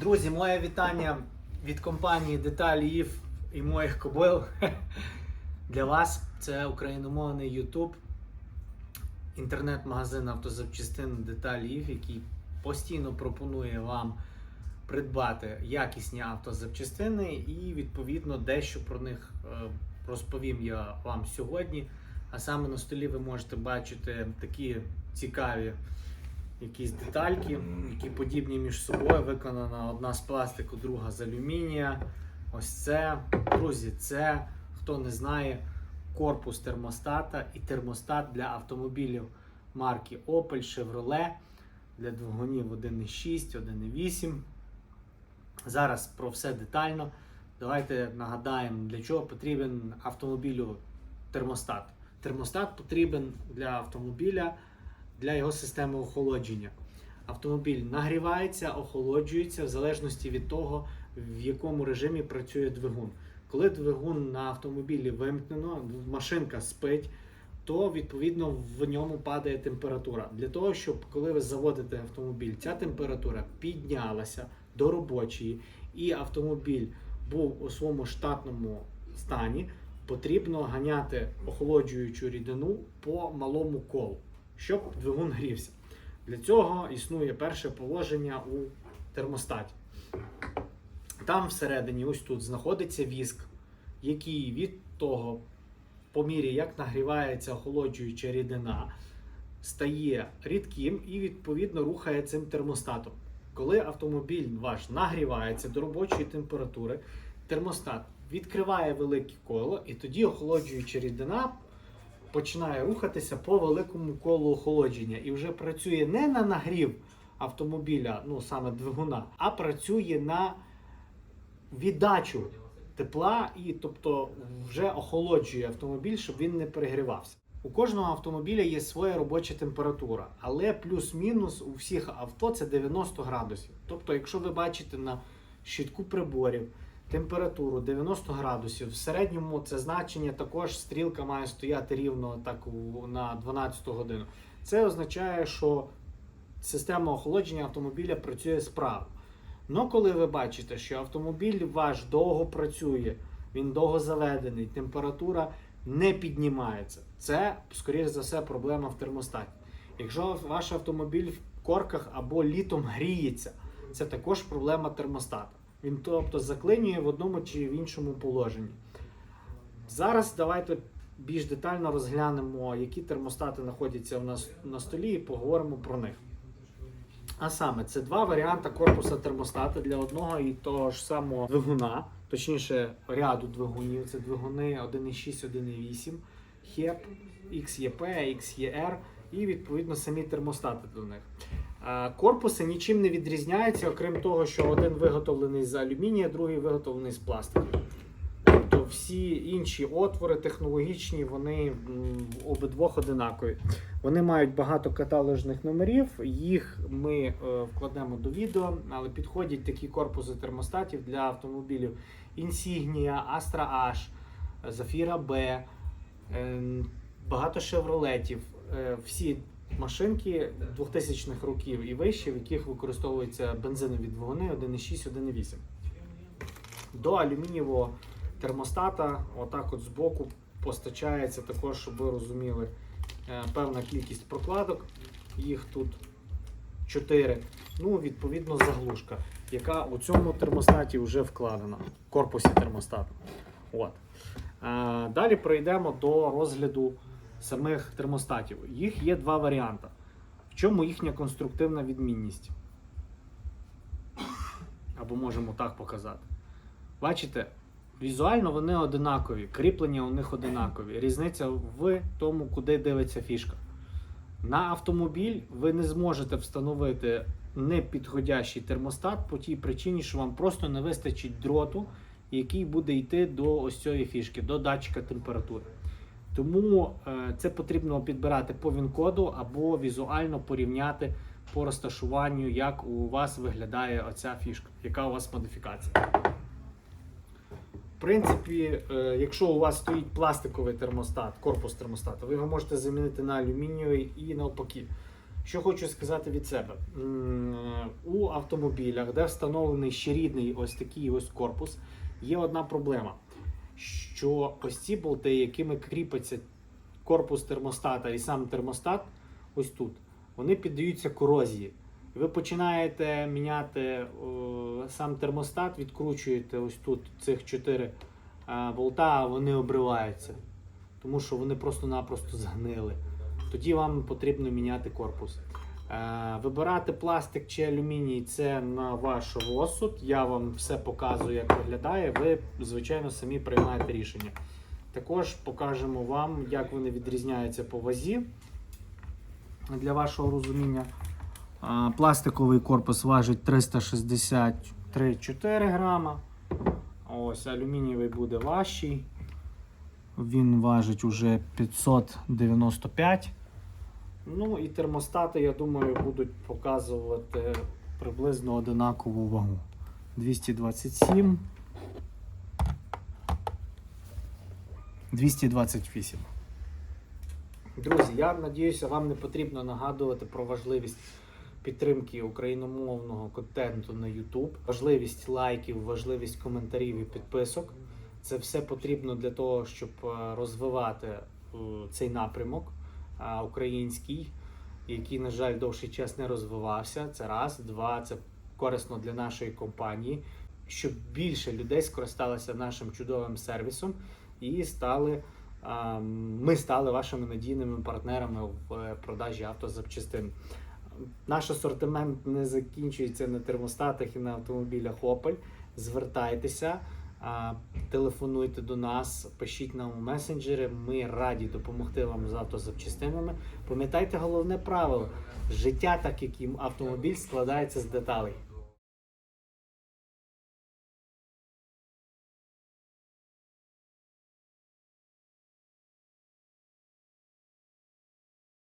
Друзі, моє вітання від компанії Деталі і моїх кобил. Для вас це україномовний YouTube, інтернет-магазин автозапчастин Деталі який постійно пропонує вам придбати якісні автозапчастини і відповідно дещо про них е, розповім я вам сьогодні. А саме на столі ви можете бачити такі цікаві якісь детальки, які подібні між собою. Виконана одна з пластику, друга з алюмінія. Ось це, друзі, це, хто не знає, корпус термостата і термостат для автомобілів марки Opel, Chevrolet, для двигунів 1.6, 1.8. Зараз про все детально. Давайте нагадаємо, для чого потрібен автомобілю термостат. Термостат потрібен для автомобіля для його системи охолодження. Автомобіль нагрівається, охолоджується в залежності від того, в якому режимі працює двигун. Коли двигун на автомобілі вимкнено, машинка спить, то відповідно в ньому падає температура. Для того, щоб коли ви заводите автомобіль, ця температура піднялася до робочої, і автомобіль був у своєму штатному стані, потрібно ганяти охолоджуючу рідину по малому колу щоб двигун грівся. Для цього існує перше положення у термостаті. Там всередині, ось тут, знаходиться віск, який від того, по мірі як нагрівається охолоджуюча рідина, стає рідким і відповідно рухає цим термостатом. Коли автомобіль ваш нагрівається до робочої температури, термостат відкриває велике коло, і тоді охолоджуюча рідина починає рухатися по великому колу охолодження і вже працює не на нагрів автомобіля, ну саме двигуна, а працює на віддачу тепла і тобто вже охолоджує автомобіль, щоб він не перегрівався. У кожного автомобіля є своя робоча температура, але плюс-мінус у всіх авто це 90 градусів. Тобто, якщо ви бачите на щитку приборів температуру 90 градусів. В середньому це значення також стрілка має стояти рівно так на 12 годину. Це означає, що система охолодження автомобіля працює справно. Но коли ви бачите, що автомобіль ваш довго працює, він довго заведений, температура не піднімається, це, скоріш за все, проблема в термостаті. Якщо ваш автомобіль в корках або літом гріється, це також проблема термостата. Він тобто заклинює в одному чи в іншому положенні. Зараз давайте більш детально розглянемо, які термостати знаходяться у нас на столі, і поговоримо про них. А саме, це два варіанти корпуса термостата для одного і того ж самого двигуна, точніше, ряду двигунів. Це двигуни 1.6, 1.8, HEP, XEP, XER і відповідно самі термостати до них. Корпуси нічим не відрізняються, окрім того, що один виготовлений з алюмінія, другий виготовлений з пластику. Тобто всі інші отвори технологічні, вони обидвох одинакові. Вони мають багато каталожних номерів, їх ми е, вкладемо до відео, але підходять такі корпуси термостатів для автомобілів Insignia, Astra H, Zafira B, е, багато шевролетів. Е, Всі машинки 2000-х років і вище, в яких використовуються бензинові двигуни 1.6, 1.8. До алюмінієвого термостата, отак от збоку, постачається також, щоб ви розуміли, е, певна кількість прокладок. Їх тут 4. Ну, відповідно, заглушка, яка у цьому термостаті вже вкладена, в корпусі термостату. От. Е, Далі пройдемо до розгляду самих термостатів. Їх є два варіанти. В чому їхня конструктивна відмінність? Або можемо так показати. Бачите, візуально вони одинакові, кріплення у них одинакові. Різниця в тому, куди дивиться фішка. На автомобіль ви не зможете встановити непідходящий термостат по тій причині, що вам просто не вистачить дроту, який буде йти до ось цієї фішки, до датчика температури. Тому е, це потрібно підбирати по він-коду або візуально порівняти по розташуванню, як у вас виглядає оця фішка, яка у вас модифікація. В принципі, е, якщо у вас стоїть пластиковий термостат, корпус термостата, ви його можете замінити на алюмінієвий і навпаки. Що хочу сказати від себе. У автомобілях, де встановлений ще рідний ось такий ось корпус, є одна проблема. Що ось ці болти, якими кріпиться корпус термостата і сам термостат, ось тут, вони піддаються корозії. Ви починаєте міняти о, сам термостат, відкручуєте ось тут цих 4 а, болта, а вони обриваються. Тому що вони просто-напросто згнили. Тоді вам потрібно міняти корпус. Е, Вибирати пластик чи алюміній це на ваш розсуд. Я вам все показую, як виглядає. Ви, звичайно, самі приймаєте рішення. Також покажемо вам, як вони відрізняються по вазі для вашого розуміння. Пластиковий корпус важить 363,4 грама. Ось алюмінієвий буде важчий. Він важить уже 595. Ну і термостати, я думаю, будуть показувати приблизно одинакову вагу. 227. 228. Друзі, я надіюся, вам не потрібно нагадувати про важливість підтримки україномовного контенту на YouTube, важливість лайків, важливість коментарів і підписок. Це все потрібно для того, щоб е, розвивати е, цей напрямок український, який, на жаль, довший час не розвивався. Це раз, два, це корисно для нашої компанії, щоб більше людей скористалися нашим чудовим сервісом і стали. Ми стали вашими надійними партнерами в е, продажі автозапчастин. Наш асортимент не закінчується на термостатах і на автомобілях Opel. Звертайтеся, телефонуйте до нас, пишіть нам у месенджери. Ми раді допомогти вам з автозапчастинами. Пам'ятайте головне правило: життя, так як автомобіль, складається з деталей.